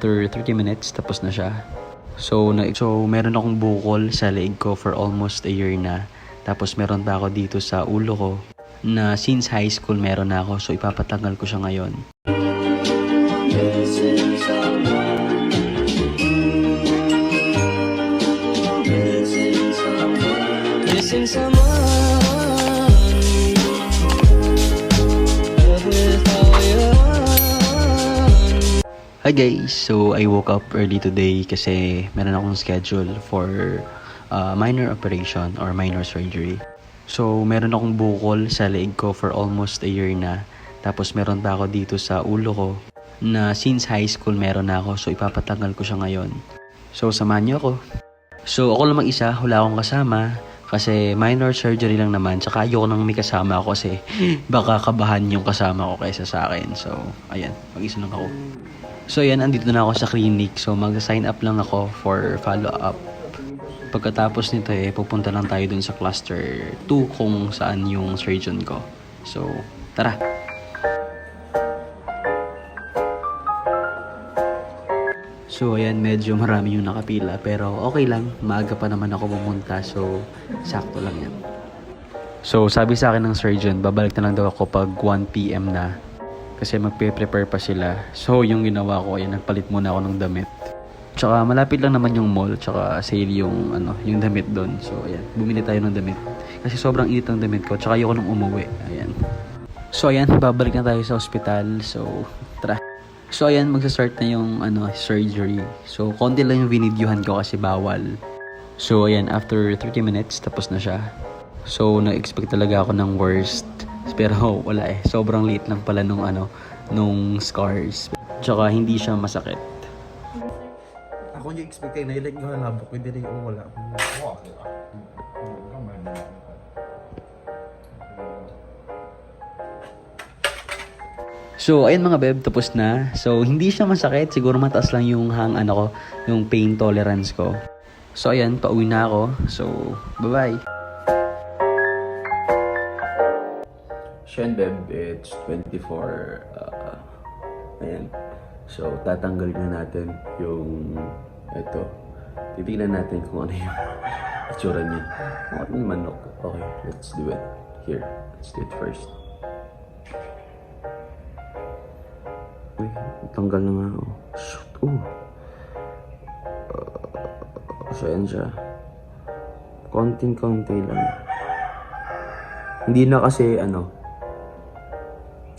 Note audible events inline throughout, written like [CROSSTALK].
after 30 minutes, tapos na siya. So, na, so meron akong bukol sa leeg ko for almost a year na. Tapos meron pa ako dito sa ulo ko na since high school meron na ako. So, ipapatanggal ko siya ngayon. Missing someone Hi guys! So, I woke up early today kasi meron akong schedule for uh, minor operation or minor surgery. So, meron akong bukol sa leeg ko for almost a year na. Tapos meron pa ako dito sa ulo ko na since high school meron na ako. So, ipapatanggal ko siya ngayon. So, samahan niyo ako. So, ako lang mag-isa. Wala akong kasama. Kasi minor surgery lang naman. Tsaka ayoko nang may kasama ako kasi [LAUGHS] baka kabahan yung kasama ko kaysa sa akin. So, ayan. Mag-isa lang ako. So yan, andito na ako sa clinic. So mag-sign up lang ako for follow-up. Pagkatapos nito eh, pupunta lang tayo dun sa cluster 2 kung saan yung surgeon ko. So, tara! So ayan, medyo marami yung nakapila pero okay lang, maaga pa naman ako pumunta so sakto lang yan. So sabi sa akin ng surgeon, babalik na lang daw ako pag 1pm na kasi magpe-prepare pa sila. So, yung ginawa ko, ayan, nagpalit muna ako ng damit. Tsaka, malapit lang naman yung mall, tsaka sale yung, ano, yung damit doon. So, ayan, bumili tayo ng damit. Kasi sobrang init ng damit ko, tsaka ayoko nung umuwi. Ayan. So, ayan, babalik na tayo sa ospital. So, tara. So, ayan, magsa-start na yung, ano, surgery. So, konti lang yung vinidyohan ko kasi bawal. So, ayan, after 30 minutes, tapos na siya. So, na-expect talaga ako ng worst. Pero [LAUGHS] wala eh. Sobrang liit lang pala nung ano, nung scars. Tsaka hindi siya masakit. Ako yung expect na ilag nga labok, hindi rin oh, wala. So, ayun mga beb, tapos na. So, hindi siya masakit. Siguro mataas lang yung hang, ano ko, yung pain tolerance ko. So, ayan, pauwi na ako. So, bye-bye. Shen beb, it's 24. Uh, ayan. So, tatanggalin na natin yung ito. Titignan natin kung ano yung [LAUGHS] itsura niya. Yung manok? Okay, let's do it. Here, let's do it first. Uy, tanggal na nga ako. Shoot, uh. Uh, so, yan siya. Konting-konti lang. Hindi na kasi, ano,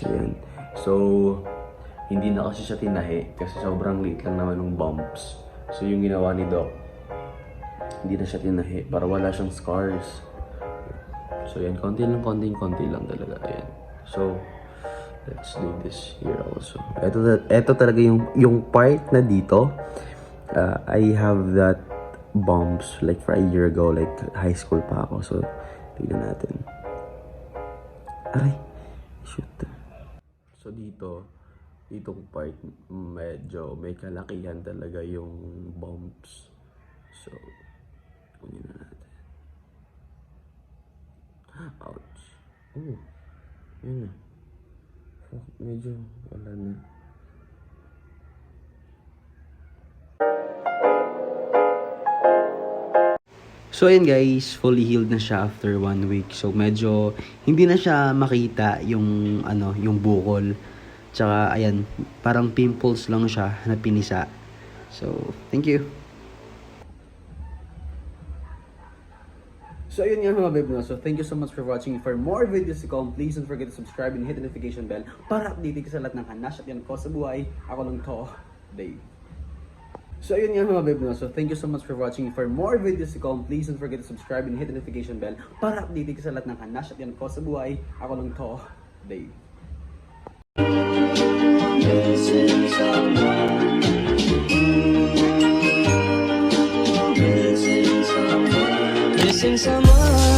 Ayan. So, hindi na kasi siya tinahi kasi sobrang liit lang naman ng bumps. So, yung ginawa ni Doc, hindi na siya tinahi para wala siyang scars. So, yan. Konti lang, konting konti lang talaga. Ayan. So, let's do this here also. Ito, ito talaga yung, yung part na dito. Uh, I have that bumps like for a year ago, like high school pa ako. So, tignan natin. Aray, shoot. So dito, ditong part, medyo may kalakihan talaga yung bumps. So, kunin na natin. Ouch. Oh, yun na. Medyo wala na. So ayun guys, fully healed na siya after one week. So medyo hindi na siya makita yung ano, yung bukol. Tsaka ayan, parang pimples lang siya na pinisa. So, thank you. So ayun nga mga babe no. So thank you so much for watching. For more videos to come, please don't forget to subscribe and hit the notification bell para updated ka sa lahat ng hanas at yan ko sa buhay. Ako lang to, Dave. So ayun nga mga babe no. So thank you so much for watching. For more videos to come, please don't forget to subscribe and hit the notification bell para updated ka sa lahat ng hanas at yan ko sa buhay. Ako lang to, Dave. Missing someone. Missing someone. Missing someone.